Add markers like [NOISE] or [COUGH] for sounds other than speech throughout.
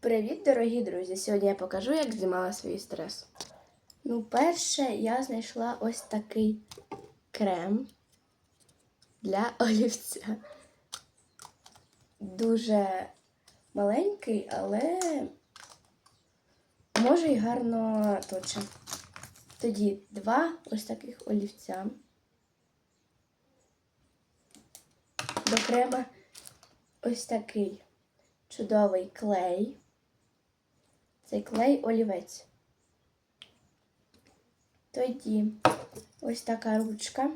Привіт, дорогі друзі! Сьогодні я покажу, як знімала свій стрес. Ну, перше, я знайшла ось такий крем для [LAUGHS] олівця. Дуже маленький, але може й гарно точить. Тоді два ось таких олівця. До крема ось такий чудовий клей. Цей клей олівець. Тоді ось така ручка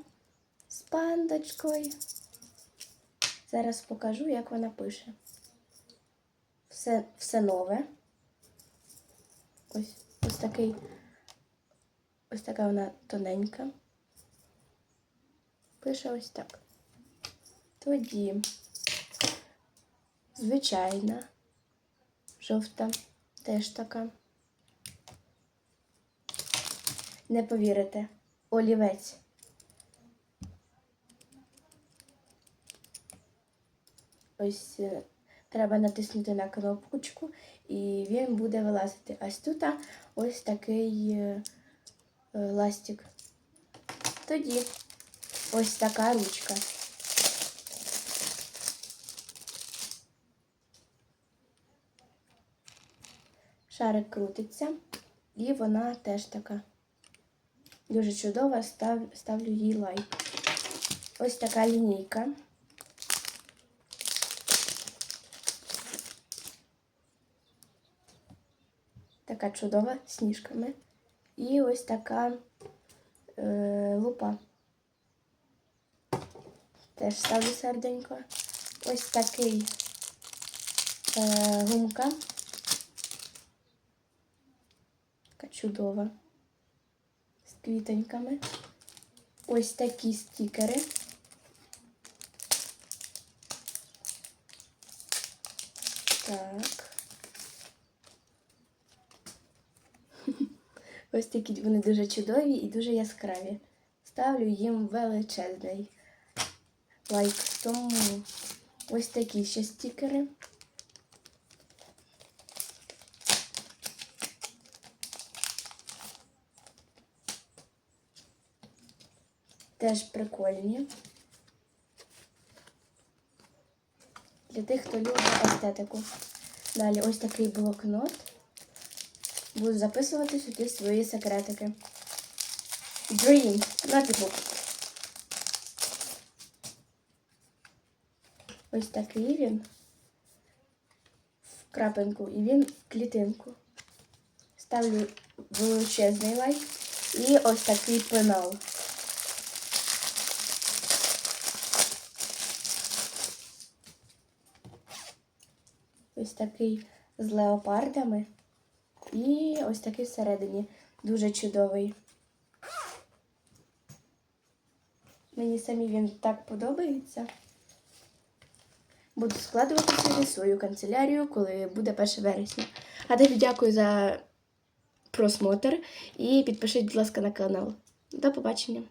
з пандочкою. Зараз покажу, як вона пише. Все, все нове. Ось, ось такий, ось така вона тоненька. Пише ось так. Тоді звичайна, жовта, теж така. Не повірите, олівець. Ось е, треба натиснути на кнопочку і він буде вилазити. Ось тут ось такий е, е, ластик. Тоді ось така ручка. Шарик крутиться, і вона теж така. Дуже чудова, став, ставлю їй лайк. Ось така лінійка. Така чудова сніжками. І ось така е, лупа. Теж ставлю серденько. Ось такий е, гумка. Така чудова. З квітоньками. Ось такі стікери. Так. [LAUGHS] Ось такі вони дуже чудові і дуже яскраві. Ставлю їм величезний лайк. Тому ось такі ще стікери. Теж прикольні. Для тих, хто любить естетику. Далі ось такий блокнот. Буду записувати сюди свої секретики. Dream, notebook. Ось такий він в крапинку і він в клітинку. Ставлю величезний лайк і ось такий пенал. Ось такий з леопардами. І ось такий всередині. Дуже чудовий. Мені самі він так подобається. Буду складувати собі свою канцелярію, коли буде 1 вересня. А тобі дякую за просмотр і підпишіть, будь ласка, на канал. До побачення!